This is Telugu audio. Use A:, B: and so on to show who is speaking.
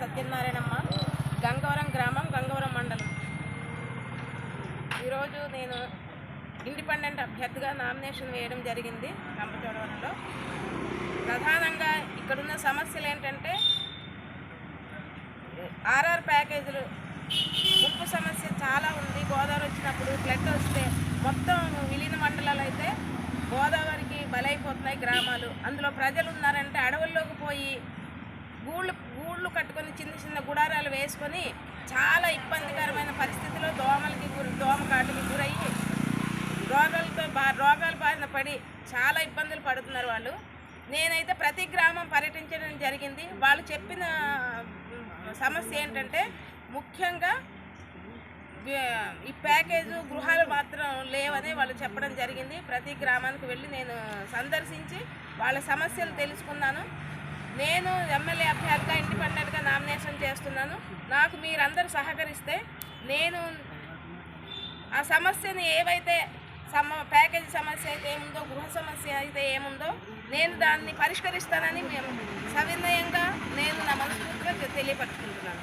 A: సత్యనారాయణమ్మ గంగవరం గ్రామం గంగవరం మండలం. ఈరోజు నేను ఇండిపెండెంట్ అభ్యర్థిగా నామినేషన్ వేయడం జరిగింది రంపచోడవరంలో. ప్రధానంగా ఇక్కడున్న సమస్యలు ఏంటంటే ఆర్ఆర్ ప్యాకేజీలు ఉప్పు సమస్య చాలా ఉంది. గోదావరి వచ్చినప్పుడు ఫ్లడ్ వస్తే మొత్తం విలీన మండలాలు అయితే గోదావరికి బలైపోతున్నాయి గ్రామాలు. అందులో ప్రజలు ఉన్నారంటే అడవుల్లోకి పోయి గూళ్ళు గూళ్ళు కట్టుకొని చిన్న చిన్న గుడారాలు వేసుకొని చాలా ఇబ్బందికరమైన పరిస్థితిలో దోమలకి గురి దోమ కాటుకి గురయ్యి రోగాలతో బా రోగాల బారిన పడి చాలా ఇబ్బందులు పడుతున్నారు వాళ్ళు. నేనైతే ప్రతి గ్రామం పర్యటించడం జరిగింది. వాళ్ళు చెప్పిన సమస్య ఏంటంటే ముఖ్యంగా ఈ ప్యాకేజు గృహాలు మాత్రం లేవని వాళ్ళు చెప్పడం జరిగింది. ప్రతి గ్రామానికి వెళ్ళి నేను సందర్శించి వాళ్ళ సమస్యలు తెలుసుకున్నాను. నేను ఎమ్మెల్యే అభ్యర్థిగా మీరందరూ సహకరిస్తే నేను ఆ సమస్యని ఏవైతే సమ ప్యాకేజీ సమస్య అయితే ఏముందో గృహ సమస్య అయితే ఏముందో నేను దాన్ని పరిష్కరిస్తానని మేము సవినయంగా నేను నా మనస్ఫూర్తిగా తెలియపరుచుకుంటున్నాను.